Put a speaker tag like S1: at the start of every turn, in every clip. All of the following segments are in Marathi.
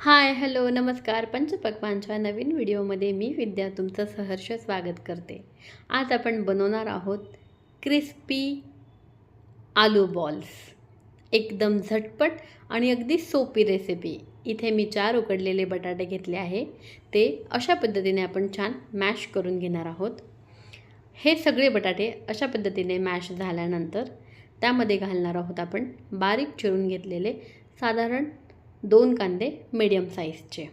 S1: हाय हॅलो नमस्कार. पंचपक्वांच्या नवीन व्हिडिओमध्ये मी विद्या तुमचं सहर्ष स्वागत करते. आज आपण बनवणार आहोत क्रिस्पी आलू बॉल्स. एकदम झटपट आणि अगदी सोपी रेसिपी. इथे मी चार उकडलेले बटाटे घेतले आहे. ते अशा पद्धतीने आपण छान मॅश करून घेणार आहोत. हे सगळे बटाटे अशा पद्धतीने मॅश झाल्यानंतर त्यामध्ये घालणार आहोत आपण बारीक चिरून घेतलेले साधारण दोन कांदे मीडियम साईजचे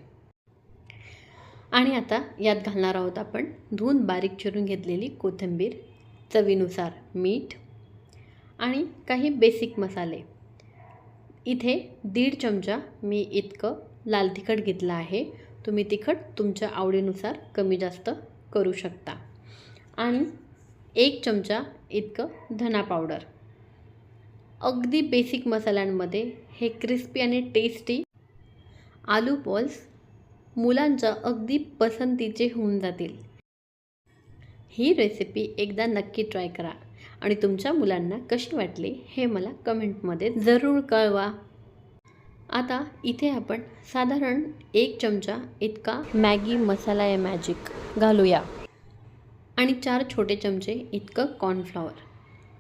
S1: आणि आता यात घालणार आहोत आपण धुवून बारीक चिरून घेतलेली कोथिंबीर चवीनुसार मीठ आणि काही बेसिक मसाले. इथे दीड चमचा मी इतकं लाल तिखट घेतलं आहे. तुम्ही तिखट तुमच्या आवडीनुसार कमी जास्त करू शकता. आणि एक चमचा इतकं धना पावडर अगदी बेसिक मसाल्यांमध्ये हे क्रिस्पी आणि टेस्टी आलू बॉल्स मुलांच्या अगदी पसंतीचे होऊन जातील. ही रेसिपी एकदा नक्की ट्राय करा आणि तुमच्या मुलांना कशी वाटली हे मला कमेंटमध्ये जरूर कळवा. आता इथे आपण साधारण एक चमचा इतका मॅगी मसाला या मॅजिक घालूया आणि चार छोटे चमचे इतकं कॉर्नफ्लॉवर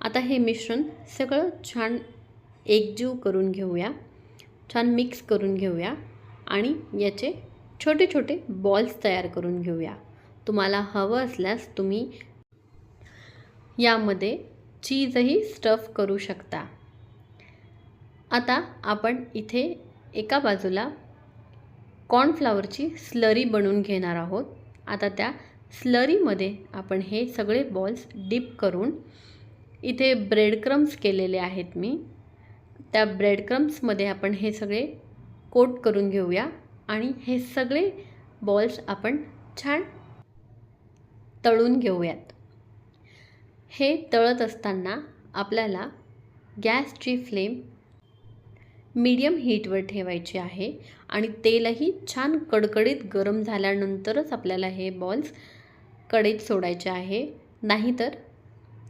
S1: आता हे मिश्रण सगळं छान एकजीव करून घेऊया. छान मिक्स करून घेऊया आणि याचे छोटे छोटे बॉल्स तयार करून घेऊया. तुम्हाला हवं असल्यास तुम्ही यामध्ये चीजही स्टफ करू शकता. आता आपण इथे एका बाजूला कॉर्नफ्लावरची स्लरी बनवून घेणार आहोत. आता त्या स्लरीमध्ये आपण हे सगळे बॉल्स डिप करून इथे ब्रेड क्रम्स केलेले आहेत मी. त्या ब्रेड क्रम्समध्ये आपण हे सगळे कोट करून घेऊया आणि हे सगळे बॉल्स आपण छान तळून घेऊयात. हे तळत असताना आपल्याला गॅसची फ्लेम मीडियम हीटवर ठेवायची आहे आणि तेलही छान कडकडीत गरम झाल्यानंतरच आपल्याला हे बॉल्स कडेत सोडायचे आहे. नाहीतर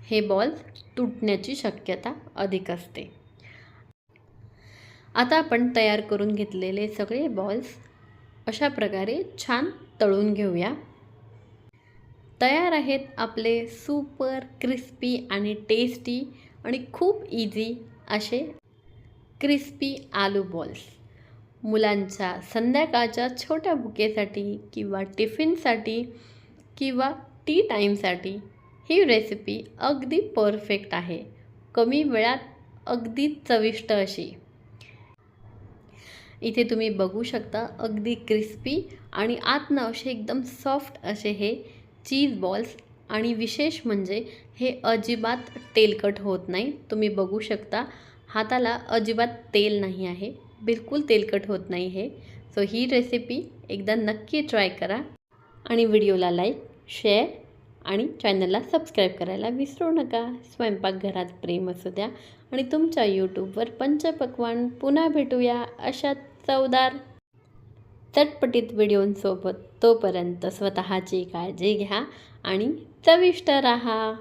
S1: हे बॉल्स तुटण्याची शक्यता अधिक असते. आता आपण तयार करून घेतलेले सगळे बॉल्स अशा प्रकारे छान तळून घेऊया. तयार आहेत आपले सुपर क्रिस्पी आणि टेस्टी आणि खूप इझी असे क्रिस्पी आलू बॉल्स मुलांच्या संध्याकाळच्या छोट्या भुकेसाठी किंवा टिफिनसाठी किंवा टी टाईमसाठी ही रेसिपी अगदी परफेक्ट आहे. कमी वेळात अगदी चविष्ट अशी. इथे तुम्ही बघू शकता अगदी क्रिस्पी आणि आतनं असे एकदम सॉफ्ट असे हे चीज बॉल्स आणि विशेष म्हणजे हे अजिबात तेलकट होत नाही. तुम्ही बघू शकता हाताला अजिबात तेल नाही आहे. बिलकुल तेलकट होत नाही हे. सो ही रेसिपी एकदा नक्की ट्राय करा आणि व्हिडिओला लाईक शेअर आणि चॅनलला सबस्क्राईब करायला विसरू नका. स्वयंपाकघरात प्रेम असू द्या आणि तुमच्या यूट्यूबवर पंचपक्वान पुन्हा भेटूया अशा चवदार चटपटीत व्हिडिओंसोबत. तोपर्यंत स्वतःची काळजी घ्या आणि चविष्ट राहा.